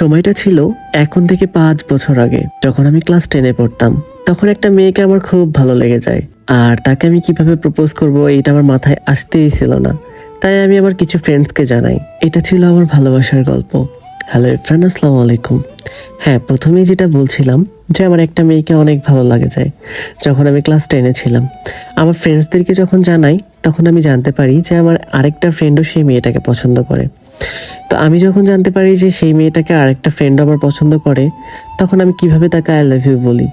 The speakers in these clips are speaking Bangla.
সময়টা ছিল এখন থেকে পাঁচ বছর আগে। যখন আমি ক্লাস টেনে পড়তাম, তখন একটা মেয়েকে আমার খুব ভালো লেগে যায়। আর তাকে আমি কীভাবে প্রপোজ করব এটা আমার মাথায় আসতেই ছিল না। তাই আমি আমার কিছু ফ্রেন্ডসকে জানাই। এটা ছিল আমার ভালোবাসার গল্প। হ্যালো ইরফান আসসালামু আলাইকুম। হ্যাঁ প্রথমেই যেটা বলছিলাম যে আমার একটা মেয়েকে অনেক ভালো লাগে যায়। যখন আমি ক্লাস টেনে ছিলাম, আমার ফ্রেন্ডসদেরকে যখন জানাই, তখন আমি জানতে পারি যে আমার আরেকটা ফ্রেন্ডও সেই মেয়েটাকে পছন্দ করে। তো আমি যখন জানতে পারি যে সেই মেয়েটাকে আরেকটা ফ্রেন্ড আমার পছন্দ করে, তখন আমি কীভাবে তাকে আই লাভ ইউ বলি?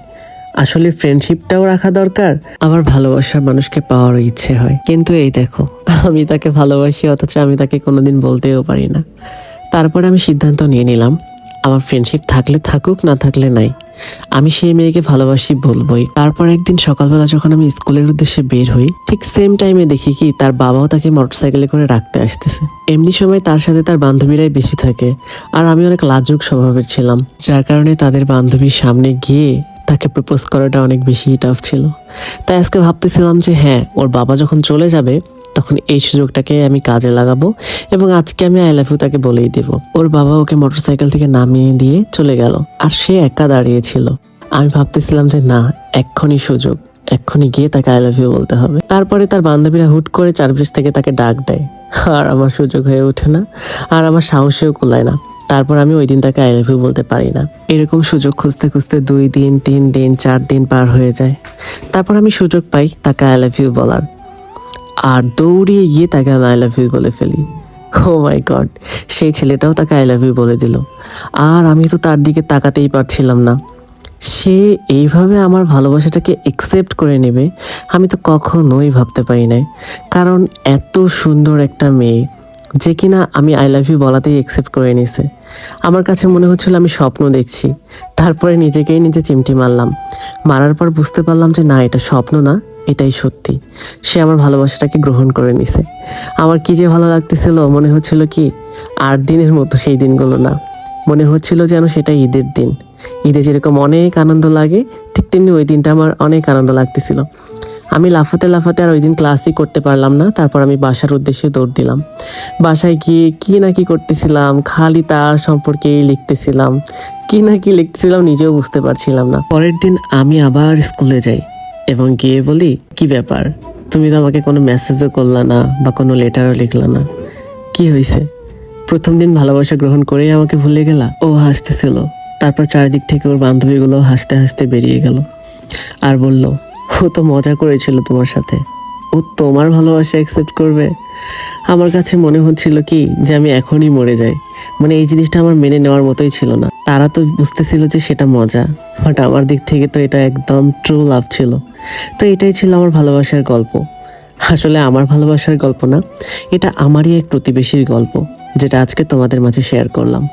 আসলে ফ্রেন্ডশিপটাও রাখা দরকার আমার ভালোবাসার মানুষকে পাওয়ার ইচ্ছে হয়। কিন্তু এই দেখো, আমি তাকে ভালোবাসি, অথচ আমি তাকে কোনোদিন বলতেও পারি না। তারপরে আমি সিদ্ধান্ত নিয়ে নিলাম, আমার ফ্রেন্ডশিপ থাকলে থাকুক, না থাকলে নাই। আমি সেই মেয়েকে ভালোবাসি বলবই। তারপর একদিন সকালবেলা যখন আমি স্কুলের উদ্দেশ্যে বের হই, ঠিক সেম টাইমে দেখি কি তার বাবাও তাকে মোটরসাইকেলে করে রাখতে আসতেছে। এমনি সময় তার সাথে তার বান্ধবীরাই বেশি থাকে, আর আমি অনেক লাজুক স্বভাবের ছিলাম, যার কারণে তাদের বান্ধবীর সামনে গিয়ে তাকে প্রপোজ করাটা অনেক বেশি টাফ ছিল। তাই আজকে ভাবতেছিলাম যে হ্যাঁ ওর বাবা যখন চলে যাবে তখন এই সুযোগটাকে আমি কাজে লাগাবো এবং আজকে আমি আই লাভ ইউ তাকে বলেই দেব। ওর বাবা ওকে মোটরসাইকেল থেকে নামিয়ে দিয়ে চলে গেল আর সে একা দাঁড়িয়েছিল আমি ভাবতেছিলাম যে না, এক্ষুনি সুযোগ, এক্ষুনি গিয়ে তাকে আই লাভ ইউ বলতে হবে। তারপরে তার বান্ধবীরা হুট করে চারপাশ থেকে তাকে ডাক দেয়। আর আমার সুযোগ হয়ে ওঠে না, আর আমার সাহসেও কুলায় না। তারপর আমি ওই দিন তাকে আই লাভ ইউ বলতে পারি না। এরকম সুযোগ খুঁজতে খুঁজতে দুই দিন, তিন দিন, চার দিন পার হয়ে যায়। তারপর আমি সুযোগ পাই তাকে আই লাভ ইউ বলার। আর দৌড়িয়ে গিয়ে তাকে আমি আই লাভ ইউ বলে ফেলি। ও মাই গড সেই ছেলেটাও তাকে আই লাভ ইউ বলে দিল। আর আমি তো তার দিকে তাকাতেই পারছিলাম না। সে এইভাবে আমার ভালোবাসাটাকে একসেপ্ট করে নেবে, আমি তো কখনোই ভাবতে পারি নাই। কারণ এত সুন্দর একটা মেয়ে, যে কিনা আমি আই লাভ ইউ বলাতেই একসেপ্ট করে নিছে। আমার কাছে মনে হচ্ছিল আমি স্বপ্ন দেখছি। তারপরে নিজেকেই নিজে চিমটি মারলাম। মারার পর বুঝতে পারলাম যে না, এটা স্বপ্ন না। এটাই সত্যি। সে আমার ভালোবাসাটাকে গ্রহণ করে নিছে। আমার কি যে ভালো লাগতেছিল, মনে হচ্ছিল কি আট দিনের মতো সেই দিনগুলো না। মনে হচ্ছিল যেন সেটা ঈদের দিন। ঈদে যেরকম অনেক আনন্দ লাগে, ঠিক তেমনি ওই দিনটা আমার অনেক আনন্দ লাগতেছিল। আমি লাফাতে লাফাতে আর ওই দিন ক্লাসই করতে পারলাম না, তারপর আমি বাসার উদ্দেশ্যে দৌড় দিলাম। বাসায় গিয়ে কি না কি করতেছিলাম, খালি তার সম্পর্কেই লিখতেছিলাম। কি না কি লিখতেছিলাম নিজেও বুঝতে পারছিলাম না। পরের দিন আমি আবার স্কুলে যাই। এবং গিয়ে বলি, কি ব্যাপার? তুমি তো আমাকে কোনো মেসেজও করলা না বা কোনো লেটারও লিখলা না। কি হয়েছে প্রথম দিন ভালোবাসা গ্রহণ করেই আমাকে ভুলে গেলা? ও হাসতেছিল। তারপর চারিদিক থেকে ওর বান্ধবীগুলো হাসতে হাসতে বেরিয়ে গেল। আর বলল, ও তো মজা করেছিল তোমার সাথে। ও তোমার ভালোবাসা অ্যাকসেপ্ট করবে। আমার কাছে মনে হচ্ছিল কি যে আমি এখনই মরে যাই। মানে এই জিনিসটা আমার মেনে নেওয়ার মতোই ছিল না। তারা তো বুঝতেছিল যে সেটা মজা বাট আমার দিক থেকে তো এটা একদম ট্রু লাভ ছিল। তো এটাই ছিল আমার ভালোবাসার গল্প। আসলে আমার ভালোবাসার গল্প না, এটা আমারই এক প্রতিবেশীর গল্প, যেটা আজকে তোমাদের মাঝে শেয়ার করলাম।